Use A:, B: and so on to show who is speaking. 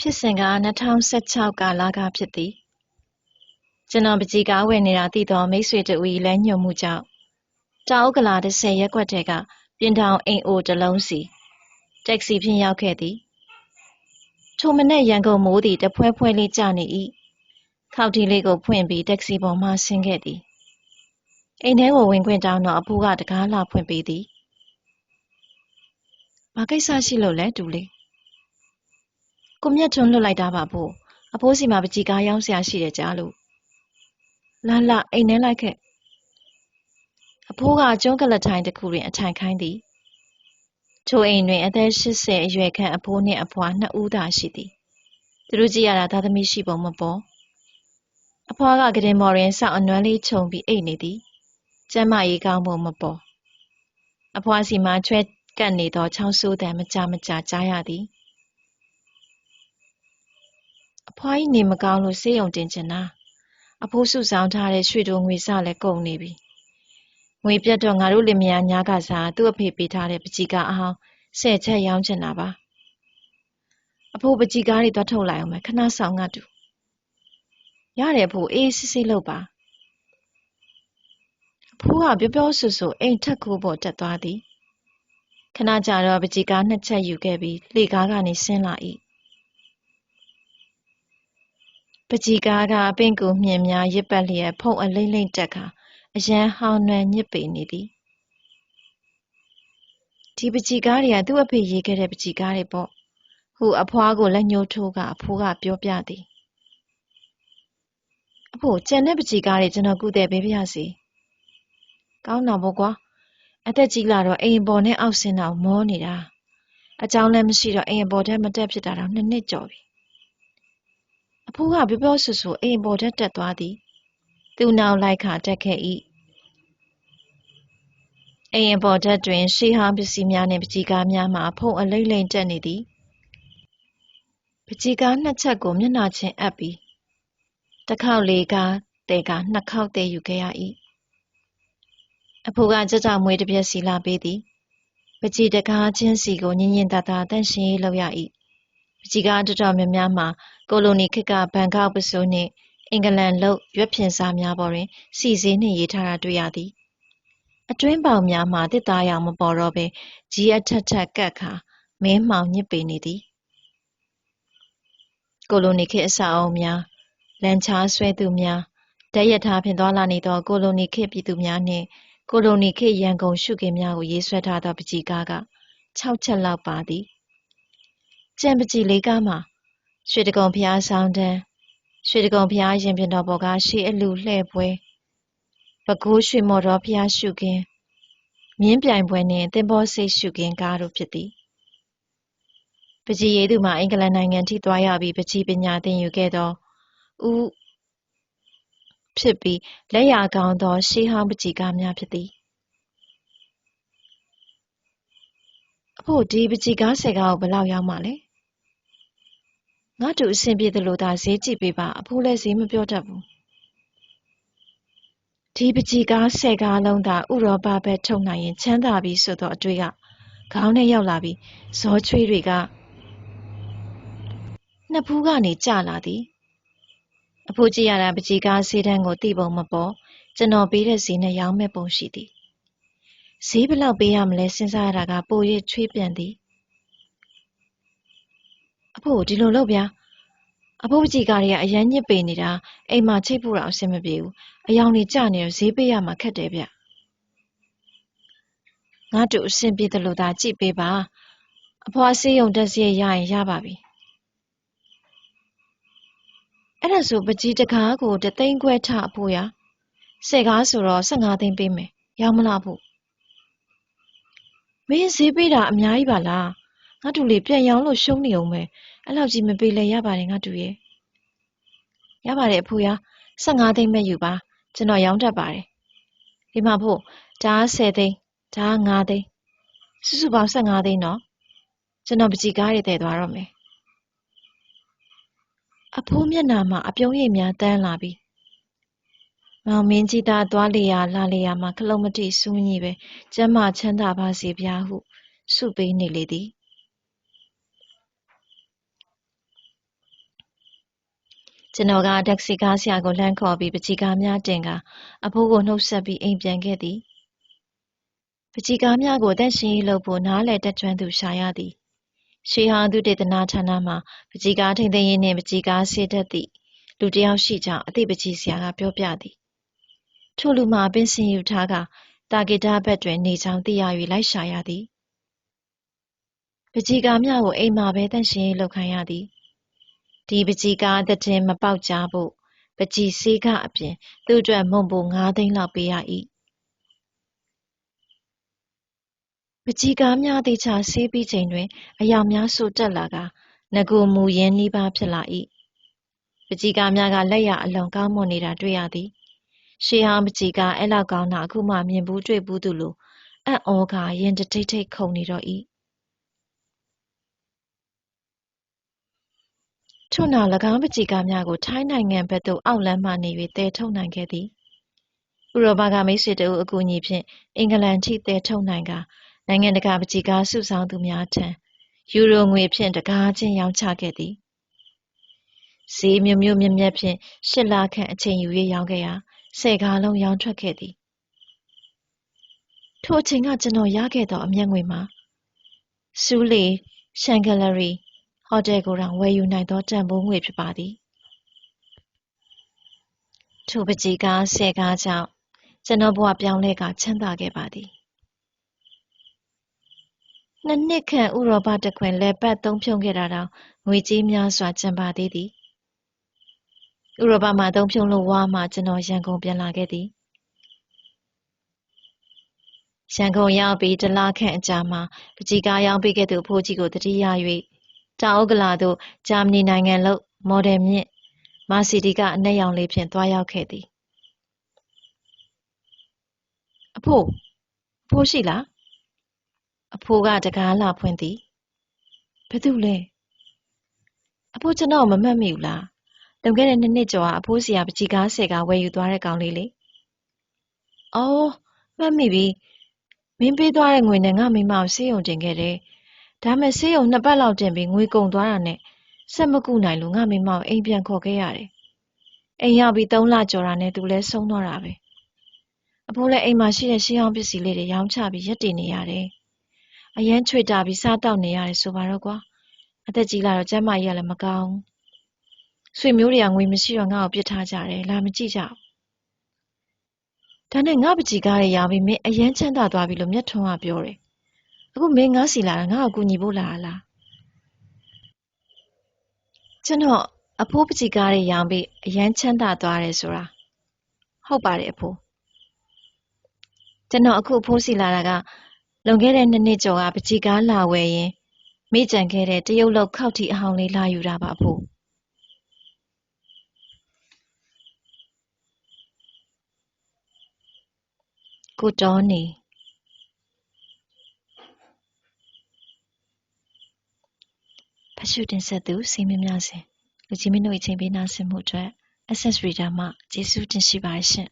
A: ဖြစ်စဉ်က2016ကာလကဖြစ်သည်ကျွန်တော်ပကြီးကားဝယ်နေတာသိသောမိတ်ဆွေတဦး၏လမ်းညွှန်မှုကြောင့်တောင်ဥက္ကလာ10ရပ်ကွက်ထဲကပြင်ထောင်အိမ်အိုတစ်လုံးစီတက္ကစီဖြင့်ရောက်ခဲ့သည်ထိုမနေ့ရန်ကုန်မိုးသည်တဖွဲဖွဲလေးကျနေ၏ခောက်တီလေးကိုဖွင့်ပြီးတက္ကစီပေါ်မှဆင်းခဲ့သည်အိမ်ထဲကိုဝင်ခွင့်တောင်းတော့အဖိုးကတကားလာဖွင့်ပေးသည်။ဘာကိစ္စရှိလို့လဲတူလေး။ ကိုမြတ်ထွန်းလွတ်လိုက်တာပါဖို့အဖိုးစီမှာပကြီကားရောင်းစရာရှိတယ်ကြားလို့လာလာအိမ်ထဲလိုက်ခဲ့အဖိုးကကျုံးကလထိုင်တစ်ခုတွင်အထိုင်ခိုင်းသည်ထိုအိမ်တွင်အသက်80အရွယ်ခန့်အဖိုးနှင့်အဖွာနှစ်ဦးသာရှိသည်သူတို့ကြည့်ရတာသားသမီးရှိပုံမပေါ်အဖွားကကတင်မော်တွင်စောက်အနွမ်းလေးခြုံပြီးအိတ်နေသည်ကျမ်းမာရေးကောင်းပုံမပေါ်အဖွားစီမှချွဲကပ်နေသောချောင်းဆိုးတံမကြမကြကြားရသည် အဖွားကြီးနေမကောင်းလို့ဆေးရုံတင်ချင်တာအဖိုးစုဆောင်ထားတဲ့ရွှေတိုငွေစလည်းကုန်နေပြီငွေပြတ်တော့ငါတို့လင်မယားညားကစားသူ့အဖေပေးထားတဲ့ပကြီကားအဟောင်းဆယ်ချက်ရောင်းချင်တာပါအဖိုးပကြီကားတွေသွားထုတ်လိုက်အောင်မယ်ခဏဆောင်ငါတူရတယ်အဖိုးအေးစစ်စစ်လုပ်ပါအဖိုးကပြောပြောဆိုဆိုအိမ်ထက်ကိုပေါ်တက်သွားသည်ခဏကြာတော့ပကြီကားနှစ်ချက်ယူခဲ့ပြီးလှေကားကနေဆင်းလာ၏ ပကြီကားကအပင့်ကူမြင့်များရစ်ပတ်လျက်ဖုံအလိမ့်လိမ့်တက်ခါအရန်ဟောင်းနှံညစ်ပေနေသည်ဒီပကြီကားတွေကသူ့အဖေရေးခဲ့တဲ့ပကြီကားတွေပေါ့ဟုအဖွားကိုလက်ညှိုးထိုးကအဖိုးကပြောပြသည်အဖိုးကျန်တဲ့ပကြီကားတွေကျွန်တော်ကုတဲ့ပေးပါရစေကောင်းတာပေါ့ကွာအသက်ကြီးလာတော့အိမ်ပေါ်နဲ့အောက်ဆင်းတော့မောနေတာအကြောင်းလည်းမရှိတော့အိမ်ပေါ်ထဲမတက်ဖြစ်တာတော့နှစ်နှစ်ကျော်ပြီ အဖိုးကပြောပြောဆိုဆိုအိမ်ပေါ်ထဲတက်သွားသည်သူနောက်လိုက်ခါတက်ခဲ့၏အိမ်ပေါ်တက်တွင်ရှေးဟောင်းပစ္စည်းများနှင့်ပကြီကားများမှဖုံအလိမ့်လိမ့်တက်နေသည်ပကြီကားနှစ်ချက်ကိုမျက်နှာချင်းအပ်ပြီးတစ်ခေါက်လေးကားတဲကနှစ်ခေါက်တဲယူခဲ့ရ၏အဖိုးကကြကြမွေးတစ်ပြက်စီလာပေးသည်ပကြီတကားချင်းစီကိုညင်ညင်သာသာတန့်ရှင်းရေးလုပ်ရ၏ပကြီကားတော်တော်များများမှာ ကိုလိုနီခေတ်ကဘန်ကောက်ပစိုးနှင့်အင်္ဂလန်လုပ်ရွက်ဖျင်စားများပေါ်တွင် စီစေးနှင့်ရေးထားတာတွေ့ရသည်အတွင်းပေါင်များမှာတစ်သားရောင်မပေါ်တော့ဘဲကြီးအထက်ထက်ကပ်ခါမင်းမှောင်ညစ်ပေနေသည်ကိုလိုနီခေတ်အဆောက်အအုံများလန်ချားဆွဲသူများဓာတ်ရထားဖြင့်သွာလာနေသောကိုလိုနီခေတ်ပြည်သူများနှင့်ကိုလိုနီခေတ်ရန်ကုန်ရှုခင်းများကိုရေးဆွဲထားသောပကြီကားက6ချက်လောက်ပါသည်ကြံပကြီလေးကားမှာ ရွှေတကုံဖျားဆောင်တန်းရွှေတကုံဖျားရင်ပြင်တော်ပေါ်ကရှေးအလူလှဲ့ပွဲပဲခူးရွှေမော်တော်ဖျားရှုခင်းမြင်းပြိုင်ပွဲနှင့်သင်္ဘောဆိပ်ရှုခင်းကားတို့ဖြစ်သည်ပကြီးရည်သူမှာအင်္ဂလန်နိုင်ငံထိသွားရပြီးပကြီးပညာသင်ယူခဲ့သောဦးဖြစ်ပြီးလက်ရာကောင်းသော ရှေးဟောင်းပကြီးကားများဖြစ်သည်အဖို့ဒီပကြီးကားဆယ်ကားကိုဘယ်လောက်ရောက်မှလဲ ငါတို့အဆင်ပြေသလိုသာဈေးကြည့်ပေးပါအဖိုးလည်းဈေးမပြောတတ်ဘူးဒီပကြီးကားဆယ်ကားလုံးသာဥရောပဘက်ထုတ်နိုင်ရင်ချမ်းသာပြီဆိုသောအတွေ့ကခေါင်းထဲရောက်လာပြီးဇောချွေးတွေကနှစ်ဖူးကနေကျလာသည်အဖိုးကြည့်ရတာပကြီးကားဈေးတန်းကိုသိပုံမပေါ်ကျွန်တော်ပေးတဲ့ဈေးနဲ့ရောင်းမဲ့ပုံရှိသည်ဈေးဘယ်လောက်ပေးရမလဲစဉ်းစားရတာကပို၍ချွေးပြန်သည် အဖိုးဒီလိုလုပ်ဗျာအဖိုးပကြီးကားတွေကအရန်ညစ်ပေနေတာအိမ်မှာချိတ်ဖို့တော့အဆင်မပြေဘူးအယောင်တွေကျနေတော့ဈေးပေးရမှာခက်တယ်ဗျငါတို့အဆင်ပြေတယ်လို့သာကြည့်ပေးပါအဖွားဆေးရုံတက်စီရရင်ရပါပြီအဲ့ဒါဆိုပကြီးတကားကိုတသိန်းခွဲထအဖို့ရဆယ်ကားဆိုတော့15သိန်းပေးမယ်ရောင်းမလားဖို့မင်းဈေးပေးတာအများကြီးပါလား ငါတူလေးပြန်ရောင်းလို့ရှုံးနေအောင်ပဲအဲ့လောက်ကြီးမပေးလဲရပါတယ်ငါတူရဲ့ရပါတယ်အဖိုးရ15သိန်းပဲယူပါကျွန်တော်ရောင်းတတ်ပါတယ်ဒီမှာဖို့ဒါ10သိန်းဒါ9သိန်းစုစုပေါင်း15သိန်းတော့ကျွန်တော်ပကြီကားတွေတည်သွားတော့မယ်အဖိုးမျက်နှာမှာအပြုံးရိပ်များတန်းလာပြီမောင်မင်းကြီးသားသွားလေရာလာလေရာမှာခလုံးမတိစူးညိပဲကျမ်းမာချမ်းသာပါစေဗျာဟုဆုပေးနေလေသည် ကျွန်တော်ကတက္ကစီကားဆရာကိုလှမ်းခေါ်ပြီးပကြီကားများတင်ကာအဖိုးကိုနှုတ်ဆက်ပြီးအိမ်ပြန်ခဲ့သည်ပကြီကားများကိုတက်ရှင်ရေးလုပ်ဖို့နားလည်တက်ကျွမ်းသူရှာရသည်ရှေးဟောင်းသူတေသနာဌာနမှာပကြီကားထိန်သိမ်းရေးနှင့်ပကြီကားဆေးတတ်သည့်လူတစ်ယောက်ရှိကြောင်းအသိပကြီးဆရာကပြောပြသည်ထို့လူမှာပင်စင်ယူထားကတာဂီတာဘက်တွင်နေကြောင်းသိရ၍လိုက်ရှာရသည်ပကြီကားများကိုအိမ်မှာပဲတန့်ရှင်ရေးလုပ်ခိုင်းရသည် ဒီပကြီကားသတင်မပေါက်ကြဖို့ပကြီဆေးကအပြင် သူ့အတွက်မုံပို9သိန်းလောက်ပေးရ၏ပကြီကားများတေချာဆေးပြီးချိန်တွင် အယောင်များဆိုတက်လာကငကိုမူရင်းနှီးပါးဖြစ်လာ၏ပကြီကားများကလက်ရအလွန်ကောင်းမွန်နေတာတွေ့ရသည်ရှေးဟောင်းပကြီကားအဲ့လောက်ကောင်းတာအခုမှမြင်ဘူးတွေ့ဘူးသူလိုအံ့ဩကာရင်တထိတ်ထိတ်ခုန်နေတော့၏ ထို့နောက်၎င်းပန်းချီကားများကိုထိုင်းနိုင်ငံဘက်သို့အောက်လမ်းမှနေ၍သယ်ထုတ်နိုင်ခဲ့သည်။ဥရောပကမိတ်ဆွေတစ်ဦးအကူအညီဖြင့်အင်္ဂလန်ထိသယ်ထုတ်နိုင်ကာနိုင်ငံတကာပန်းချီကားစုဆောင်းသူများထံယူရိုငွေဖြင့်တကားချင်းရောင်းချခဲ့သည်။ဈေးမြို့မြို့မြတ်မြတ်ဖြင့်၈လခန့်အချိန်ယူ၍ရောင်းခဲ့ရာဆယ်ကားလုံးရောင်းထွက်ခဲ့သည်။ထိုအချိန်ကကျွန်တော်ရခဲ့သောအမြတ်ငွေမှာဆူးလေ၊ရှန်ဂလရီ ဟိုတယ်ကိုတောင်ဝယ်ယူနိုင်သောတန်ဖိုးငွေဖြစ်ပါသည်ထိုပကြီးကားဆယ်ကားကြောင့်ကျွန်တော်ဘဝပြောင်းလဲကချမ်းသာခဲ့ပါသည်နှစ်နှစ်ခန့်ဥရောပတခွင်လဲပတ်သုံးဖြုံခဲ့တာတောင်ငွေကြေးများစွာကျန်ပါသေးသည်ဥရောပမှာသုံးဖြုံလို့ဝါမှကျွန်တော်ရန်ကုန်ပြန်လာခဲ့သည်ရန်ကုန်ရောက်ပြီးတလခန့်အကြာမှာပကြီးကားရောင်းပေးခဲ့သူအဖိုးကြီးကိုတတိယ၍ တောင်ဥက္ကလာသို့ဂျာမနီနိုင်ငံလုပ်မော်ဒယ်မြင့်မာစီဒီကအနက်ရောင်လေးဖြင့်သွားရောက်ခဲ့သည်အဖိုးအဖိုးရှိလားအဖိုးကတကားလာဖွင့်သည်ဘယ်သူလဲအဖိုးကျွန်တော်မမှတ်မိဘူးလားလွန်ခဲ့တဲ့နှစ်နှစ်ကျော်ကအဖိုးစီကပကြီးကားဆယ်ကားဝယ်ယူသွားတဲ့ကောင်လေးလေအော်မှတ်မိပြီမင်းပေးသွားတဲ့ငွေနဲ့ငါမိမကိုဆေးရုံတင်ခဲ့တယ် ဒါမဲ့ဆေးရုံနှစ်ပတ်လောက်တင်ပြီးငွေကုန်သွားတာနဲ့ဆက်မကုနိုင်လို့ငါမိမကိုအိမ်ပြန်ခေါ်ခဲ့ရတယ်။အိမ်ရောက်ပြီးသုံးလကျော်တာနဲ့သူလည်းဆုံးသွားတာပဲ။အဖိုးလည်းအိမ်မှာရှိတဲ့ရှေးဟောင်းပစ္စည်းလေးတွေရောင်းချပြီးရက်တည်နေရတယ်။အရန်ချွေတာပြီးစားတောက်နေရတယ်ဆိုပါတော့ကွာ။အသက်ကြီးလာတော့ကျန်းမာရေးကလည်းမကောင်းဘူး။ဆွေမျိုးတွေကငွေမရှိတော့ငါ့ကိုပြစ်ထားကြတယ်လာမကြည့်ကြဘူး။ဒါနဲ့ငါပကြီးကားတွေရောင်းပြီးမင်းအရန်ချမ်းသာသွားပြီလို့မြတ်ထွန်းကပြောတယ် အခုမင်းငါစီလာတာငါ့ကိုကူညီဖို့လာလားကျွန်တော်အဖိုးပကြီးကားတွေရောင်းပြီးအရန်ချမ်းသာသွားတယ်ဆိုတာဟုတ်ပါတယ်အဖိုးကျွန်တော်အခုအဖိုးစီလာတာကလွန်ခဲ့တဲ့နှစ်နှစ်ကျော်ကပကြီးကားလာဝယ်ရင်မိကြံခဲ့တဲ့တရုတ်လောက်ခောက်ထီအဟောင်းလေးလာယူတာပါအဖိုးကိုတော်နေ ဖတ်ရှုတင်ဆက်သူစီမင်းများစဉ်လူကြီးမင်းတို့အချိန်ပေးနာဆင်မှုအတွက် SS Reader မှကျေးဇူးတင်ရှိပါတယ်ရှင်